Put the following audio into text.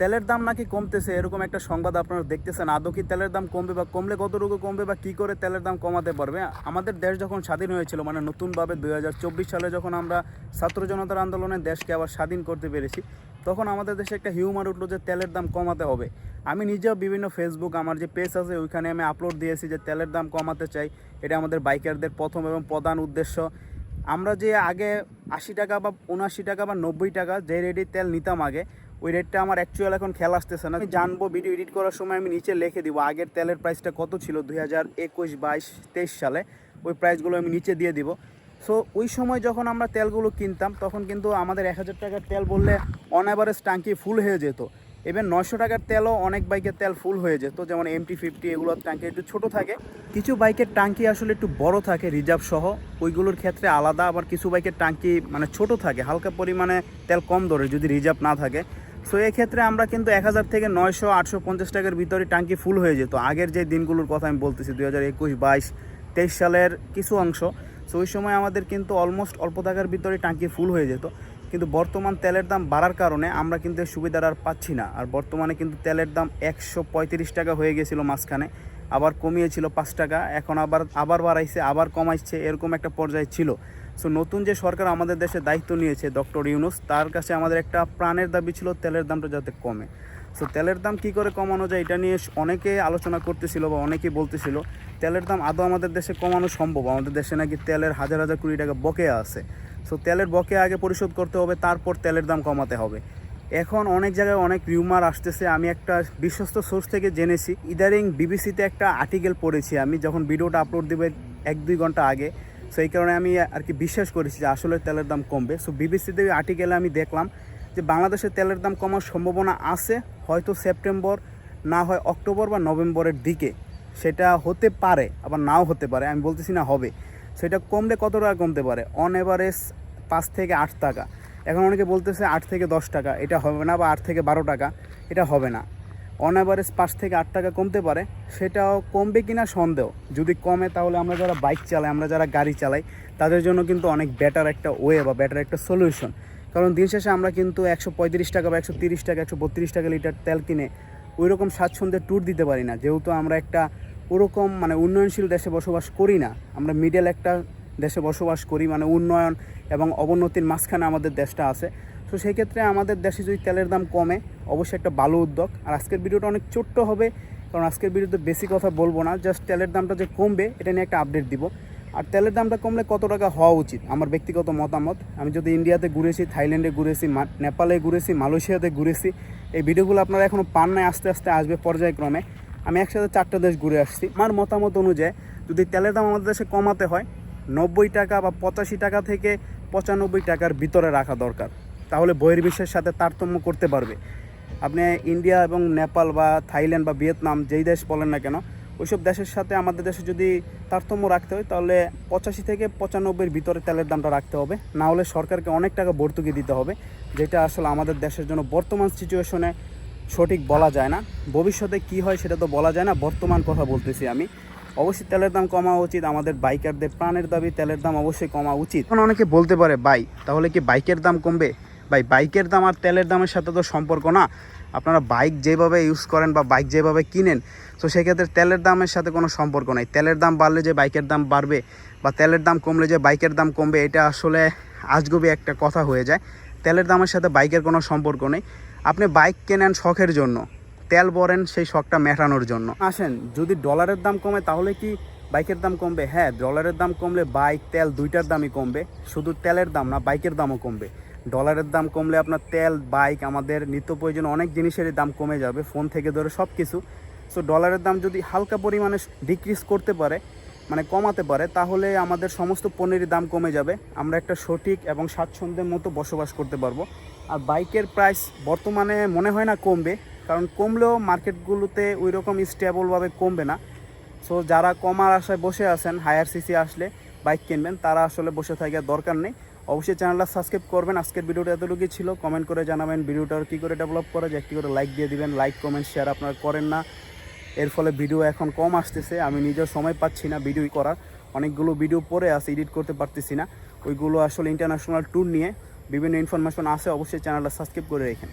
তেলের দাম নাকি কমতেছে, এরকম একটা সংবাদ আপনারা দেখতেছেন। আদৌ কি তেলের দাম কমবে বা কমলে কতটুকু কমবে বা কি করে তেলের দাম কমাতে পারবে? আমাদের দেশ যখন স্বাধীন হয়েছিল মানে নতুনভাবে দু হাজার চব্বিশ সালে যখন আমরা ছাত্র জনতার আন্দোলনে দেশকে আবার স্বাধীন করতে পেরেছি, তখন আমাদের দেশে একটা হিউমার উঠল যে তেলের দাম কমাতে হবে। আমি নিজেও বিভিন্ন ফেসবুক আমার যে পেজ আছে, ওইখানে আমি আপলোড দিয়েছি যে তেলের দাম কমাতে চাই। এটা আমাদের বাইকারদের প্রথম এবং প্রধান উদ্দেশ্য। আমরা যে আগে আশি টাকা বা উনআশি টাকা বা নব্বই টাকা যে রেটে তেল নিতাম আগে ওই রেটটা আমার অ্যাকচুয়াল এখন খেয়াল আসতেছে না। আমি জানব ভিডিও এডিট করার সময় আমি নিচে লিখে দিব, আগের তেলের প্রাইসটা কত ছিল? দুই হাজার একুশ বাইশ তেইশ সালে। ওই প্রাইসগুলো আমি নিচে দিয়ে দিব। সো ওই সময় যখন আমরা তেলগুলো কিনতাম, তখন কিন্তু আমাদের এক হাজার টাকার তেল বললে অন অ্যাভারেজ টাঙ্কি ফুল হয়ে যেত। এবার নয়শো টাকার তেলও অনেক বাইকের তেল ফুল হয়ে যেত, যেমন এমটি ফিফটি এগুলোর ট্যাঙ্কি একটু ছোট থাকে। কিছু বাইকের ট্যাঙ্কি আসলে একটু বড় থাকে রিজার্ভ সহ। ওইগুলোর ক্ষেত্রে আলাদা, আবার কিছু বাইকের ট্যাঙ্কি মানে ছোট থাকে, হালকা পরিমাণে তেল কম ধরে, যদি রিজার্ভ না থাকে। সো এক্ষেত্রে আমরা কিন্তু এক হাজার থেকে নয়শো, আটশো, পঞ্চাশ টাকার ভিতরে ট্যাঙ্কি ফুল হয়ে যেত। আগের যে দিনগুলোর কথা আমি বলতেছি, দুই হাজার একুশ, বাইশ, তেইশ সালের কিছু অংশ সো ওই সময় আমাদের কিন্তু অলমোস্ট অল্প টাকার ভিতরে ট্যাঙ্কি ফুল হয়ে যেত। কিন্তু বর্তমান তেলের দাম বাড়ার কারণে আমরা কিন্তু এই সুবিধাটা আর পাচ্ছি না। আর বর্তমানে কিন্তু তেলের দাম একশো পঁয়ত্রিশ টাকা হয়ে গেছিল মাঝখানে, আবার কমিয়েছিল পাঁচ টাকা, এখন আবার আবার বাড়াইছে, আবার কমাইছে, এরকম একটা পর্যায়ে ছিল। সো নতুন যে সরকার আমাদের দেশে দায়িত্ব নিয়েছে, ডক্টর ইউনুস, তার কাছে আমাদের একটা প্রাণের দাবি ছিল তেলের দামটা যাতে কমে। সো তেলের দাম কি করে কমানো যায় এটা নিয়ে অনেকে আলোচনা করতেছিল বা অনেকেই বলতেছিল, তেলের দাম আদৌ আমাদের দেশে কমানো সম্ভব? আমাদের দেশে নাকি তেলের হাজার হাজার কোটি টাকা বকেয়া আছে। সো তেলের বকেয়া আগে পরিশোধ করতে হবে, তারপর তেলের দাম কমাতে হবে। এখন অনেক জায়গায় অনেক রিউমার আসতেছে, আমি একটা বিশ্বস্ত সোর্স থেকে জেনেছি। ইদারিং বিবিসিতে একটা আর্টিকেল পড়েছি আমি, যখন ভিডিওটা আপলোড দেবে এক দুই ঘণ্টা আগে। সেই কারণে আমি আর কি বিশ্বাস করেছি যে আসলে তেলের দাম কমবে। সো বিবিসিতে আর্টিকেলে আমি দেখলাম যে বাংলাদেশে তেলের দাম কমার সম্ভাবনা আছে, হয়তো সেপ্টেম্বর না হয় অক্টোবর বা নভেম্বরের দিকে। সেটা হতে পারে, আবার নাও হতে পারে, আমি বলতেছি না হবে। সেটা কমলে কত টাকা কমতে পারে? অন এভারেজ পাঁচ থেকে আট টাকা। এখন অনেকে বলতেছে আট থেকে দশ টাকা, এটা হবে না বা আট থেকে বারো টাকা, এটা হবে না। অন অ্যাভারেজ পাঁচ থেকে আট টাকা কমতে পারে, সেটাও কমবে কি না সন্দেহ। যদি কমে, তাহলে আমরা যারা বাইক চালাই, আমরা যারা গাড়ি চালাই, তাদের জন্য কিন্তু অনেক বেটার একটা ওয়ে বা বেটার একটা সলিউশন কারণ দিন শেষে আমরা কিন্তু একশো পঁয়ত্রিশ টাকা বা একশো তিরিশ টাকা, একশো বত্রিশ টাকা লিটার তেল কিনে ওই রকম স্বাচ্ছন্দ্যে ট্যুর দিতে পারি না। যেহেতু আমরা একটা ওরকম মানে উন্নয়নশীল দেশে বসবাস করি না, আমরা মিডল একটা দেশে বসবাস করি মানে উন্নয়ন এবং অবনতির মাঝখানে আমাদের দেশটা আছে। তো সেই ক্ষেত্রে আমাদের দেশে যদি তেলের দাম কমে, অবশ্যই একটা ভালো উদ্যোগ। আর আজকের ভিডিওটা অনেক ছোট্ট হবে, কারণ আজকের ভিডিওতে বেশি কথা বলব না জাস্ট তেলের দামটা যে কমবে, এটা নিয়ে একটা আপডেট দিব। আর তেলের দামটা কমলে কত টাকা হওয়া উচিত? আমার ব্যক্তিগত মতামত, আমি যদি ইন্ডিয়াতে ঘুরেছি থাইল্যান্ডে ঘুরেছি নেপালে ঘুরেছি মালয়েশিয়াতে ঘুরেছি, এই ভিডিওগুলো আপনারা এখনও পান নাই, আস্তে আস্তে আসবে পর্যায়ক্রমে। আমি একসাথে চারটা দেশ ঘুরে আসছি। আমার মতামত অনুযায়ী, যদি তেলের দাম আমাদের দেশে কমাতে হয়, নব্বই টাকা বা পঁচাশি টাকা থেকে পঁচানব্বই টাকার ভিতরে রাখা দরকার। তাহলে বহির্বিশ্বের সাথে তারতম্য করতে পারবে। আপনি ইন্ডিয়া এবং নেপাল বা থাইল্যান্ড বা ভিয়েতনাম যেই দেশ বলেন না কেন, ওইসব দেশের সাথে আমাদের দেশে যদি তারতম্য রাখতে হয়, তাহলে পঁচাশি থেকে পঁচানব্বইয়ের ভিতরে তেলের দামটা রাখতে হবে। না হলে সরকারকে অনেক টাকা ভর্তুকি দিতে হবে, যেটা আসলে আমাদের দেশের জন্য বর্তমান সিচুয়েশনে সঠিক বলা যায় না। ভবিষ্যতে কি হয় সেটা তো বলা যায় না, বর্তমান কথা বলতেছি আমি। অবশ্যই তেলের দাম কমা উচিত, আমাদের বাইকারদের প্রাণের দাবি তেলের দাম অবশ্যই কমা উচিত। এখন অনেকে বলতে পারে বাই তাহলে কি বাইকের দাম কমবে? ভাই, বাইকের দাম আর তেলের দামের সাথে তো সম্পর্ক না। আপনারা বাইক যেভাবে ইউজ করেন বা বাইক যেভাবে কিনেন, তো সেক্ষেত্রে তেলের দামের সাথে কোনো সম্পর্ক নেই। তেলের দাম বাড়লে যে বাইকের দাম বাড়বে বা তেলের দাম কমলে যে বাইকের দাম কমবে, এটা আসলে আজগবি একটা কথা হয়ে যায়। তেলের দামের সাথে বাইকের কোনো সম্পর্ক নেই। আপনি বাইক কেনেন শখের জন্য, তেল ভরেন সেই শখটা মেটানোর জন্য। আসেন, যদি ডলারের দাম কমে তাহলে কি বাইকের দাম কমবে? হ্যাঁ ডলারের দাম কমলে বাইক, তেল দুইটার দামই কমবে। শুধু তেলের দাম না, বাইকের দামও কমবে। ডলারের দাম কমলে আপনার তেল, বাইক, আমাদের নিত্য প্রয়োজন অনেক জিনিসেরই দাম কমে যাবে, ফোন থেকে ধরে সব কিছু সো ডলারের দাম যদি হালকা পরিমাণে ডিক্রিজ করতে পারে মানে কমাতে পারে, তাহলে আমাদের সমস্ত পণ্যেরই দাম কমে যাবে। আমরা একটা সঠিক এবং স্বাচ্ছন্দ্যের মতো বসবাস করতে পারব। আর বাইকের প্রাইস বর্তমানে মনে হয় না কমবে, কারণ কমলেও মার্কেটগুলোতে ওই রকম স্টেবলভাবে কমবে না। সো যারা কমার আশায় বসে আছেন হায়ার সিসি আসলে বাইক কিনবেন, তারা আসলে বসে থাকার দরকার নেই। অবশ্যই চ্যানেলটা সাবস্ক্রাইব করবেন। আজকের ভিডিওটা এতটুকুই ছিল। কমেন্ট করে জানাবেন ভিডিওটা কী করে ডেভেলপ করা যায়, একটি করে লাইক দিয়ে দিবেন। লাইক কমেন্ট শেয়ার আপনারা করেন না। এর ফলে ভিডিও এখন কম আসতেছে। আমি নিজের সময় পাচ্ছি না ভিডিও করার। অনেকগুলো ভিডিও পরে আছে এডিট করতে পারতেছি না। ওইগুলো আসলে ইন্টারন্যাশনাল ট্যুর নিয়ে বিভিন্ন ইনফরমেশন আছে, অবশ্যই চ্যানেলটা সাবস্ক্রাইব করে রেখেন।